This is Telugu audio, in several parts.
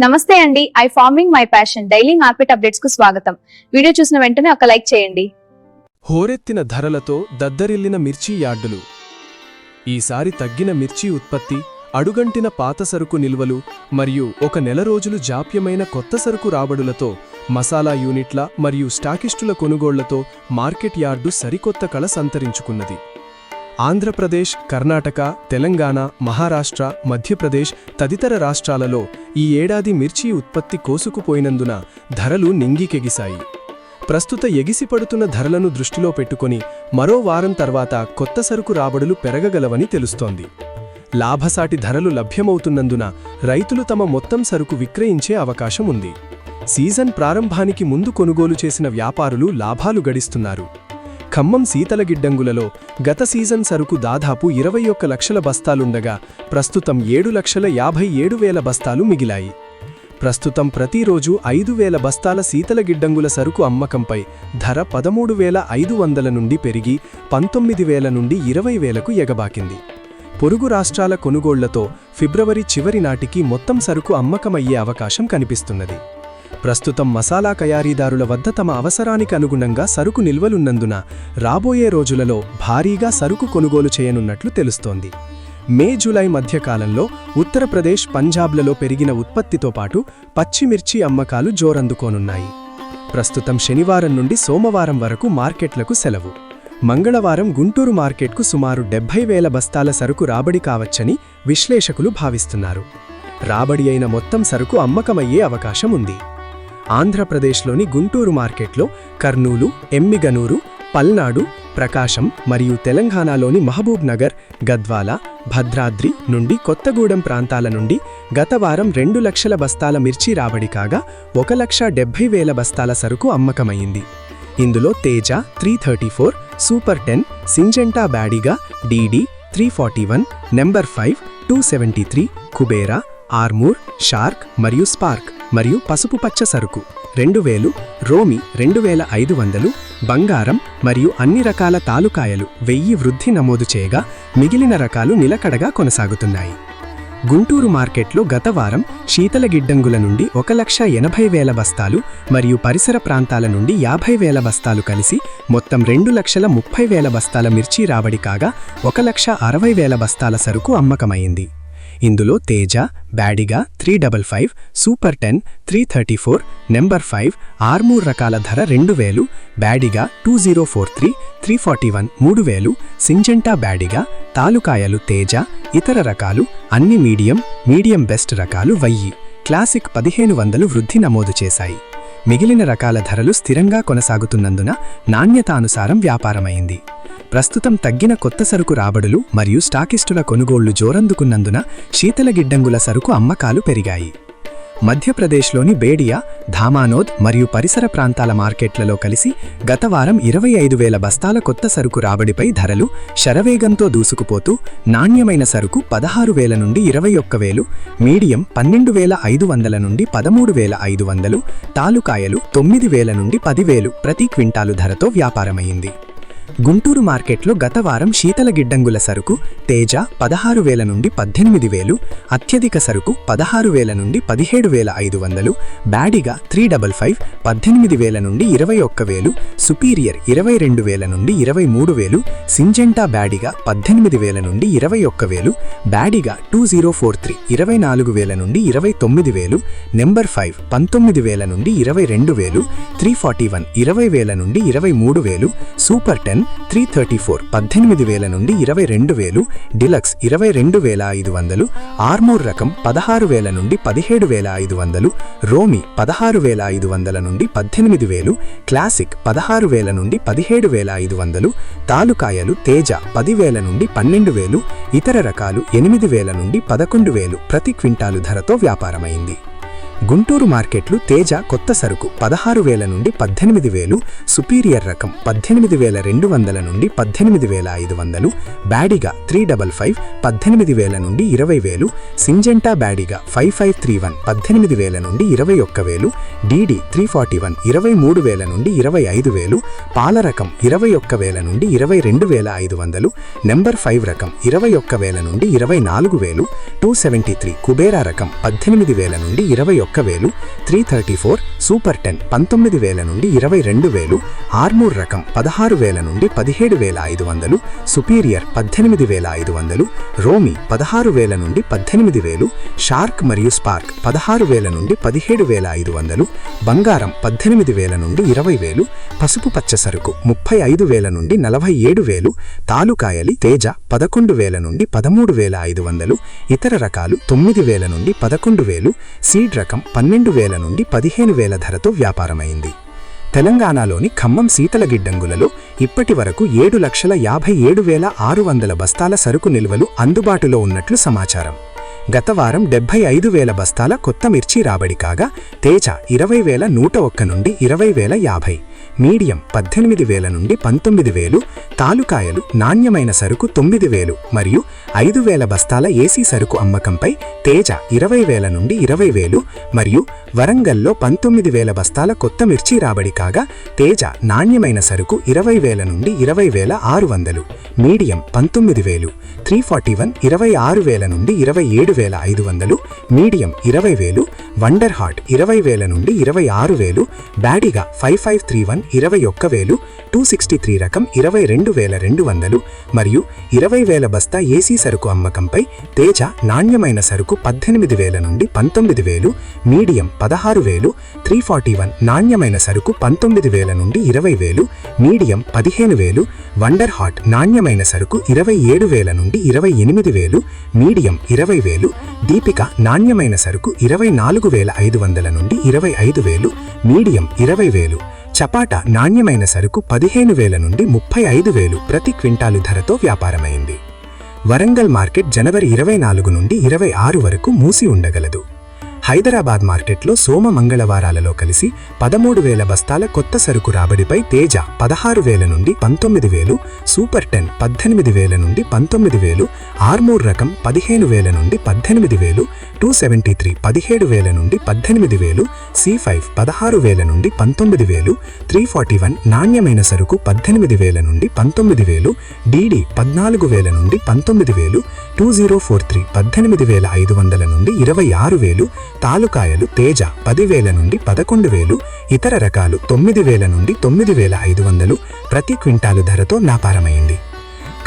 నమస్తే అండి. I farming my passion. Daily market అప్డేట్స్కు స్వాగతం. వీడియో చూసిన వెంటనే ఒక లైక్ చేయండి. హోరెత్తిన ధరలతో దద్దరిల్లిన మిర్చి యార్డులు. ఈసారి తగ్గిన మిర్చి ఉత్పత్తి అడుగంటిన పాత సరుకు నిల్వలు మరియు ఒక నెల రోజులు జాప్యమైన కొత్త సరుకు రాబడులతో మసాలా యూనిట్ల మరియు స్టాకిస్టుల కొనుగోళ్ళతో మార్కెట్ యార్డు సరికొత్త కళ సంతరించుకున్నది. ఆంధ్రప్రదేశ్ కర్ణాటక తెలంగాణ మహారాష్ట్ర మధ్యప్రదేశ్ తదితర రాష్ట్రాలలో ఈ ఏడాది మిర్చి ఉత్పత్తి కోసుకుపోయినందున ధరలు నింగికెగిశాయి. ప్రస్తుత ఎగిసిపడుతున్న ధరలను దృష్టిలో పెట్టుకొని మరో వారం తర్వాత కొత్త సరుకు రాబడులు పెరగగలవని తెలుస్తోంది. లాభసాటి ధరలు లభ్యమవుతున్నందున రైతులు తమ మొత్తం సరుకు విక్రయించే అవకాశం ఉంది సీజన్ ప్రారంభానికి ముందు కొనుగోలు చేసిన వ్యాపారులు లాభాలు గడిస్తున్నారు. ఖమ్మం శీతలగిడ్డంగులలో గత సీజన్ సరుకు దాదాపు ఇరవై ఒక్క లక్షల బస్తాలుండగా ప్రస్తుతం ఏడు లక్షల యాభై ఏడు వేల బస్తాలు మిగిలాయి. ప్రస్తుతం ప్రతిరోజు ఐదు వేల బస్తాల శీతలగిడ్డంగుల సరుకు అమ్మకంపై ధర పదమూడు వేల ఐదు వందల నుండి పెరిగి పంతొమ్మిది వేల నుండి ఇరవై వేలకు ఎగబాకింది. పొరుగు రాష్ట్రాల కొనుగోళ్ళతో ఫిబ్రవరి చివరి నాటికి మొత్తం సరుకు అమ్మకమయ్యే అవకాశం కనిపిస్తున్నది. ప్రస్తుతం మసాలా తయారీదారుల వద్ద తమ అవసరానికి అనుగుణంగా సరుకు నిల్వలున్నందున రాబోయే రోజులలో భారీగా సరుకు కొనుగోలు చేయనున్నట్లు తెలుస్తోంది. మే జూలై మధ్యకాలంలో ఉత్తరప్రదేశ్ పంజాబ్లలో పెరిగిన ఉత్పత్తితో పాటు పచ్చిమిర్చి అమ్మకాలు జోరందుకోనున్నాయి. ప్రస్తుతం శనివారం నుండి సోమవారం వరకు మార్కెట్లకు సెలవు. మంగళవారం గుంటూరు మార్కెట్కు సుమారు డెబ్బై వేల బస్తాల సరుకు రాబడి కావచ్చని విశ్లేషకులు భావిస్తున్నారు. రాబడి అయిన మొత్తం సరుకు అమ్మకమయ్యే అవకాశం ఉంది ఆంధ్రప్రదేశ్లోని గుంటూరు మార్కెట్లో కర్నూలు ఎమ్మిగనూరు పల్నాడు ప్రకాశం మరియు తెలంగాణలోని మహబూబ్ నగర్ గద్వాల భద్రాద్రి నుండి కొత్తగూడెం ప్రాంతాల నుండి గత వారం రెండు లక్షల బస్తాల మిర్చి రాబడి కాగా ఒక లక్ష డెబ్బై వేల బస్తాల సరుకు అమ్మకమైంది. ఇందులో Teja three thirty four super ten Syngenta Byadgi DD three forty one number five two seventy three Kubera Armoor shark మరియు స్పార్క్. మరియు పసుపు పచ్చ సరుకు. రెండు వేలు రోమి రెండు వేల ఐదు వందలు బంగారం మరియు అన్ని రకాల తాలుకాయలు వెయ్యి వృద్ధి నమోదు చేయగా మిగిలిన రకాలు నిలకడగా కొనసాగుతున్నాయి. గుంటూరు మార్కెట్లో గత వారం శీతల గిడ్డంగుల నుండి ఒక లక్ష ఎనభై వేల బస్తాలు మరియు పరిసర ప్రాంతాల నుండి యాభై వేల బస్తాలు కలిసి మొత్తం రెండు లక్షల ముప్పై వేల బస్తాల మిర్చి రాబడి కాగా ఒక లక్ష అరవై వేల బస్తాల సరుకు అమ్మకమైంది. ఇందులో Teja Byadgi three double five super ten three thirty four number five Armoor రకాల ధర రెండు వేలు Byadgi two zero four three three forty one మూడు వేలు సింజెంటా బ్యాడిగా తాలుకాయలు తేజ ఇతర రకాలు అన్ని మీడియం మీడియం బెస్ట్ రకాలు వయ్యి. క్లాసిక్ పదిహేను వందలు వృద్ధి నమోదు చేశాయి. మిగిలిన రకాల ధరలు స్థిరంగా కొనసాగుతున్నందున నాణ్యతానుసారం వ్యాపారమైంది. ప్రస్తుతం తగ్గిన కొత్త సరుకు రాబడులు మరియు స్టాకిస్టుల కొనుగోళ్ళు జోరందుకున్నందున శీతల గిడ్డంగుల సరుకు అమ్మకాలు పెరిగాయి. మధ్యప్రదేశ్లోని బేడియా ధామానోద్ మరియు పరిసర ప్రాంతాల మార్కెట్లలో కలిసి గత వారం ఇరవై ఐదు వేల బస్తాల కొత్త సరుకు రాబడిపై ధరలు శరవేగంతో దూసుకుపోతూ నాణ్యమైన సరుకు పదహారు వేల నుండి ఇరవై ఒక్క వేలు మీడియం పన్నెండు వేల ఐదు వందల నుండి పదమూడు వేల ఐదు వందలు తాలుకాయలు తొమ్మిది వేల నుండి పదివేలు ప్రతి క్వింటాలు ధరతో వ్యాపారమైంది గుంటూరు మార్కెట్లో గత వారం శీతల గిడ్డంగుల సరుకు తేజ పదహారు వేల నుండి పద్దెనిమిది వేలు అత్యధిక సరుకు పదహారు వేల నుండి పదిహేడు వేల ఐదు వందలు బ్యాడిగా త్రీ డబల్ ఫైవ్ పద్దెనిమిది వేల నుండి ఇరవై ఒక్క వేలు సుపీరియర్ ఇరవై రెండు వేల నుండి ఇరవై మూడు వేలు సింజెంటా బ్యాడిగా పద్దెనిమిది వేల నుండి ఇరవై ఒక్క వేలు Byadgi two zero four three ఇరవై నాలుగు వేల నుండి ఇరవై తొమ్మిది వేలు నెంబర్ ఫైవ్ పంతొమ్మిది వేల నుండి ఇరవై రెండు వేలు త్రీ ఫార్టీ వన్ ఇరవై వేల నుండి ఇరవై మూడు వేలు super ten three thirty four పద్దెనిమిది వేల నుండి ఇరవై రెండు వేలు డిలక్స్ ఇరవై రెండు వేల ఐదు వందలు ఆర్మోర్ రకం పదహారు వేల నుండి పదిహేడు వేల ఐదు వందలు రోమి పదహారు వేల ఐదు వందల నుండి పద్దెనిమిది వేలు క్లాసిక్ పదహారు వేల నుండి పదిహేడు వేల ఐదు వందలు తాలుకాయలు తేజ పదివేల నుండి పన్నెండు వేలు ఇతర రకాలు ఎనిమిది వేల నుండి పదకొండు వేలు ప్రతి క్వింటాలు ధరతో వ్యాపారమైంది. గుంటూరు మార్కెట్లు తేజ కొత్త సరుకు పదహారు వేల నుండి పద్దెనిమిది వేలు సుపీరియర్ రకం పద్దెనిమిది వేల రెండు వందల నుండి పద్దెనిమిది వేల ఐదు వందలు బ్యాడిగా త్రీ డబల్ ఫైవ్ పద్దెనిమిది వేల నుండి ఇరవై వేలు Syngenta Byadgi five five three one పద్దెనిమిది వేల నుండి ఇరవై ఒక్క వేలు డీడీ త్రీ ఫార్టీ వన్ ఇరవై మూడు వేల నుండి ఇరవై ఐదు వేలు పాల రకం ఇరవై ఒక్క వేల నుండి ఇరవై రెండు వేల ఐదు వందలు నెంబర్ ఫైవ్ రకం ఇరవై ఒక్క వేల నుండి ఇరవై నాలుగు వేలు టూ సెవెంటీ త్రీ కుబేరా రకం పద్దెనిమిది వేల నుండి ఇరవై ఒక్క వేలు three thirty four super ten పంతొమ్మిది వేల నుండి ఇరవై రెండు వేలు ఆర్మూర్ రకం పదహారు వేల నుండి పదిహేడు వేల ఐదు వందలు సుపీరియర్ పద్దెనిమిది వేల ఐదు వందలు రోమి పదహారు వేల నుండి పద్దెనిమిది వేలు షార్క్ మరియు స్పార్క్ పదహారు వేల నుండి పదిహేడు వేల ఐదు వందలు బంగారం పద్దెనిమిది వేల నుండి ఇరవై వేలు పసుపు పచ్చ సరుకు ముప్పై ఐదు వేల నుండి నలభై ఏడు వేలు తాలుకాయలి తేజ పదకొండు వేల నుండి పదమూడు వేల ఐదు వందలు ఇతర రకాలు తొమ్మిది వేల నుండి పదకొండు వేలు సీడ్ రకం పన్నెండు వేల నుండి పదిహేను వేల ధరతో వ్యాపారమైంది. తెలంగాణలోని ఖమ్మం శీతల గిడ్డంగులలో ఇప్పటి వరకు ఏడు లక్షల యాభై ఏడు వేల ఆరు వందల బస్తాల సరుకు నిల్వలు అందుబాటులో ఉన్నట్లు సమాచారం. గత వారం డెబ్బై ఐదు వేల బస్తాల కొత్త మిర్చి రాబడి కాగా తేజ ఇరవై వేల నూట ఒక్క నుండి ఇరవై వేల యాభై మీడియం పద్దెనిమిది వేల నుండి పంతొమ్మిది వేలు తాలుకాయలు నాణ్యమైన సరుకు తొమ్మిది వేలు మరియు ఐదు వేల బస్తాల ఏసీ సరుకు అమ్మకంపై తేజ ఇరవై వేల నుండి ఇరవై వేలు మరియు వరంగల్లో పంతొమ్మిది వేల బస్తాల కొత్త మిర్చి రాబడి కాగా తేజ నాణ్యమైన సరుకు ఇరవై వేల నుండి ఇరవై వేల ఆరు వందలు మీడియం పంతొమ్మిది వేలు త్రీ ఫార్టీ వన్ ఇరవై ఆరు వేల నుండి ఇరవై ఏడు వేల ఐదు వందలు మీడియం ఇరవై వేలు వండర్ హార్ట్ ఇరవై వేల నుండి ఇరవై ఆరు వేలు Byadgi five five three one ఇరవై ఒక్క వేలు టూ సిక్స్టీ త్రీ రకం ఇరవై రెండు వేల రెండు వందలు మరియు ఇరవై వేల బస్తా ఏసీ సరుకు అమ్మకంపై తేజ నాణ్యమైన సరుకు పద్దెనిమిది వేల నుండి పంతొమ్మిది వేలు మీడియం పదహారు వేలు త్రీ ఫార్టీ వన్ నాణ్యమైన సరుకు పంతొమ్మిది వేల నుండి ఇరవై వేలు మీడియం పదిహేను వేలు వండర్ హాట్ నాణ్యమైన సరుకు ఇరవై ఏడు వేల నుండి ఇరవై ఎనిమిది వేలు మీడియం ఇరవై వేలు దీపిక నాణ్యమైన సరుకు ఇరవై నాలుగు వేల ఐదు వందల నుండి ఇరవై ఐదు వేలు మీడియం ఇరవై వేలు. చపాట నాణ్యమైన సరుకు పదిహేను వేల నుండి ముప్పై ఐదు వేలు ప్రతి క్వింటాలు ధరతో వ్యాపారమైంది. వరంగల్ మార్కెట్ జనవరి ఇరవై నాలుగు నుండి ఇరవై ఆరు వరకు మూసి ఉండగలదు. హైదరాబాద్ మార్కెట్లో సోమ మంగళవారాలలో కలిసి పదమూడు వేల బస్తాల కొత్త సరుకు రాబడిపై తేజ పదహారు వేల నుండి పంతొమ్మిది వేలు సూపర్ టెన్ పద్దెనిమిది వేల నుండి పంతొమ్మిది వేలు ఆర్మూర్ రకం పదిహేను వేల నుండి పద్దెనిమిది వేలు టూ సెవెంటీ త్రీ పదిహేడు వేల నుండి పద్దెనిమిది వేలు సి ఫైవ్ పదహారు వేల నుండి పంతొమ్మిది వేలు త్రీ ఫార్టీ వన్ నాణ్యమైన సరుకు పద్దెనిమిది వేల నుండి పంతొమ్మిది వేలు డీడీ పద్నాలుగు వేల నుండి పంతొమ్మిది వేలు టూ జీరో ఫోర్ త్రీ పద్దెనిమిది వేల ఐదు వందల నుండి ఇరవై ఆరు వేలు తాలుకాయలు తేజ పదివేల నుండి పదకొండు వేలు ఇతర రకాలు తొమ్మిది వేల నుండి తొమ్మిది వేల ఐదు వందలు ప్రతి క్వింటాలు ధరతో వ్యాపారమైంది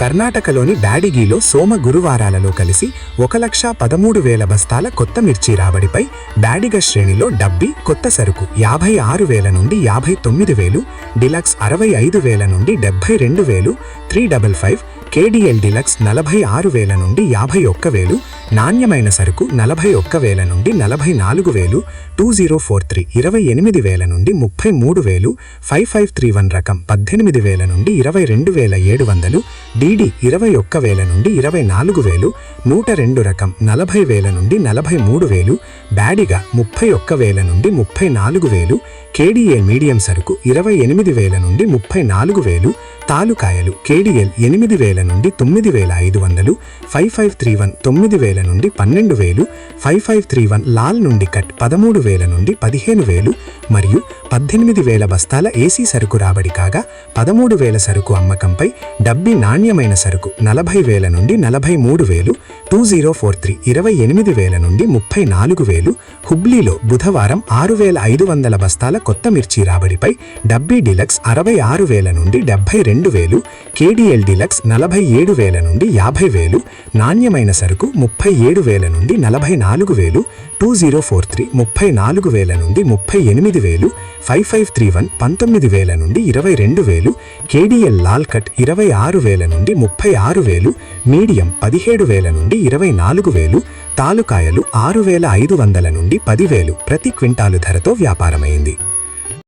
కర్ణాటకలోని బ్యాడిగీలో సోమ గురువారాలలో కలిసి ఒక లక్ష పదమూడు వేల బస్తాల కొత్త మిర్చి రాబడిపై బ్యాడిగ శ్రేణిలో డబ్బి కొత్త సరుకు యాభై ఆరు వేల నుండి యాభై తొమ్మిది వేలు డిలక్స్ అరవై ఐదు వేల నుండి డెబ్బై రెండు వేలు three double five KDL deluxe నలభై ఆరు వేల నుండి యాభై ఒక్క వేలు నాణ్యమైన సరుకు నలభై ఒక్క వేల నుండి నలభై నాలుగు వేలు టూ జీరో ఫోర్ త్రీ ఇరవై ఎనిమిది వేల నుండి ముప్పై మూడు వేలు ఫైవ్ ఫైవ్ త్రీ వన్ రకం పద్దెనిమిది వేల నుండి ఇరవై రెండు వేల ఏడు వందలు డీడీ ఇరవై ఒక్క వేల నుండి ఇరవై నాలుగు వేలు నూట రెండు రకం నలభై వేల నుండి నలభై మూడు వేలు బ్యాడిగా ముప్పై ఒక్క వేల నుండి ముప్పై నాలుగు వేలు కేడీఏ మీడియం సరుకు ఇరవై ఎనిమిది వేల నుండి ముప్పై నాలుగు వేలు తాలుకాయలు కేడిఎల్ ఎనిమిది వేల నుండి తొమ్మిది వేల ఐదు వందలు ఫైవ్ ఫైవ్ త్రీ వన్ తొమ్మిది వేల నుండి పన్నెండు వేలు ఫైవ్ ఫైవ్ త్రీ వన్ లాల్ నుండి కట్ పదమూడు వేల నుండి పదిహేను వేలు మరియు పద్దెనిమిది వేల బస్తాల ఏసీ సరుకు రాబడి కాగా పదమూడు వేల సరుకు అమ్మకంపై డబ్బి నాణ్యమైన సరుకు నలభై వేల నుండి నలభై మూడు వేలు టూ జీరో ఫోర్ త్రీ ఇరవై ఎనిమిది వేల నుండి ముప్పై నాలుగు వేలు హుబ్లీలో బుధవారం ఆరు వేల ఐదు వందల బస్తాల కొత్త మిర్చి రాబడిపై డబ్బీ డిలక్స్ అరవై ఆరు వేల నుండి డెబ్బై రెండు వేలు కేడిఎల్ డిలక్స్ నలభై ఏడు వేల నుండి యాభై వేలు నాణ్యమైన సరుకు ముప్పై ముప్పై ఏడు వేల నుండి నలభై నాలుగు వేలు టూ జీరో ఫోర్ త్రీ ముప్పై నాలుగు వేల నుండి ముప్పై ఎనిమిది వేలు ఫైవ్ ఫైవ్ త్రీ వన్ పంతొమ్మిది వేల నుండి ఇరవై రెండు వేలు కేడిఎల్ లాల్ కట్ ఇరవై ఆరు వేల నుండి ముప్పై ఆరు వేలు మీడియం పదిహేడు వేల నుండి ఇరవై నాలుగు వేలు తాలుకాయలు ఆరు వేల ఐదు వందల నుండి పదివేలు ప్రతి క్వింటాలు ధరతో వ్యాపారమైంది.